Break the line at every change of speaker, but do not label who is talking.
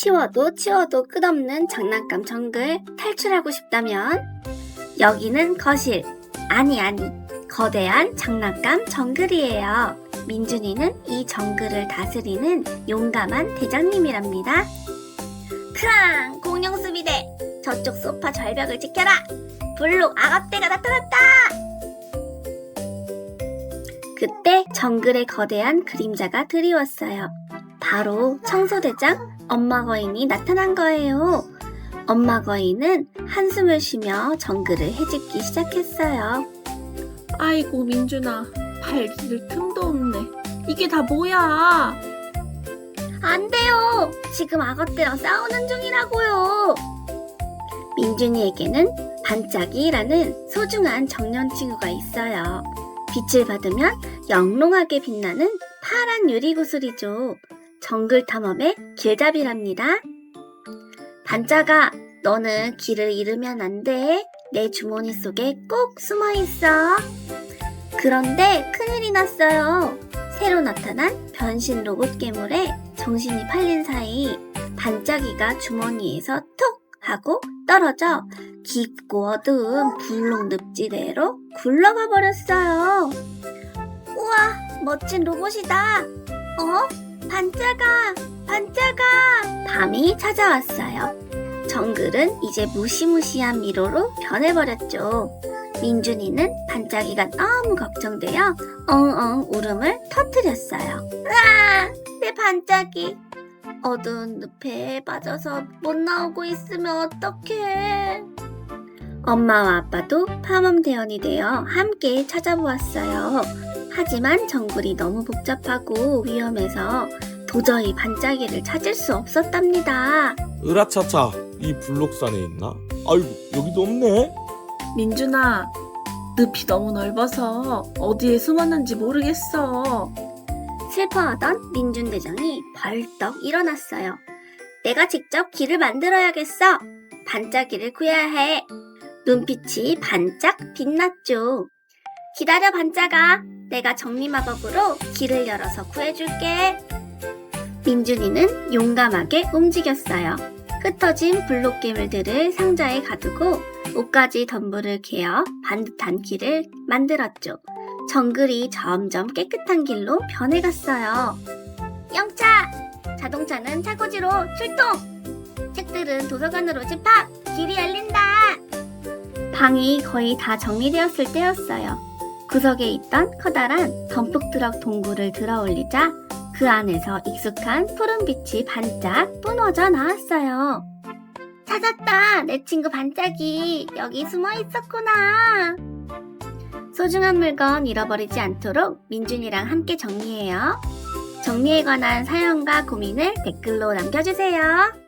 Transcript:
치워도 치워도 끝없는 장난감 정글 탈출하고 싶다면 여기는 거실 아니 아니 거대한 장난감 정글이에요. 민준이는 이 정글을 다스리는 용감한 대장님이랍니다. 크랑 공룡수비대 저쪽 소파 절벽을 지켜라. 블록 악어떼가 나타났다. 그때 정글의 거대한 그림자가 드리웠어요. 바로 청소대장 엄마 거인이 나타난 거예요. 엄마 거인은 한숨을 쉬며 정글을 헤집기 시작했어요.
아이고 민준아 발 디딜 틈도 없네 이게 다 뭐야
안 돼요! 지금 악어떼랑 싸우는 중이라고요! 민준이에게는 반짝이라는 소중한 정년 친구가 있어요. 빛을 받으면 영롱하게 빛나는 파란 유리구슬이죠. 정글 탐험의 길잡이랍니다. 반짝아, 너는 길을 잃으면 안 돼. 내 주머니 속에 꼭 숨어 있어. 그런데 큰일이 났어요. 새로 나타난 변신 로봇 괴물에 정신이 팔린 사이 반짝이가 주머니에서 톡 하고 떨어져 깊고 어두운 불록 늪지대로 굴러가 버렸어요. 우와, 멋진 로봇이다. 어? 반짝아, 반짝아. 밤이 찾아왔어요. 정글은 이제 무시무시한 미로로 변해버렸죠. 민준이는 반짝이가 너무 걱정되어 엉엉 울음을 터뜨렸어요. 으아! 내 반짝이. 어두운 늪에 빠져서 못 나오고 있으면 어떡해. 엄마와 아빠도 탐험대원이 되어 함께 찾아보았어요. 하지만 정글이 너무 복잡하고 위험해서 도저히 반짝이를 찾을 수 없었답니다.
으라차차 이 블록산에 있나? 아이고 여기도 없네
민준아 늪이 너무 넓어서 어디에 숨었는지 모르겠어
슬퍼하던 민준 대장이 벌떡 일어났어요. 내가 직접 길을 만들어야겠어. 반짝이를 구해야 해. 눈빛이 반짝 빛났죠. 기다려 반짝아. 내가 정리 마법으로 길을 열어서 구해줄게. 민준이는 용감하게 움직였어요. 흩어진 블록 괴물들을 상자에 가두고 옷가지 덤불을 개어 반듯한 길을 만들었죠. 정글이 점점 깨끗한 길로 변해갔어요. 영차! 자동차는 차고지로 출동! 책들은 도서관으로 집합! 길이 열린다! 방이 거의 다 정리되었을 때였어요. 구석에 있던 커다란 덤프트럭 동굴을 들어 올리자 그 안에서 익숙한 푸른 빛이 반짝 뿜어져 나왔어요. 찾았다! 내 친구 반짝이! 여기 숨어 있었구나! 소중한 물건 잃어버리지 않도록 민준이랑 함께 정리해요. 정리에 관한 사연과 고민을 댓글로 남겨주세요.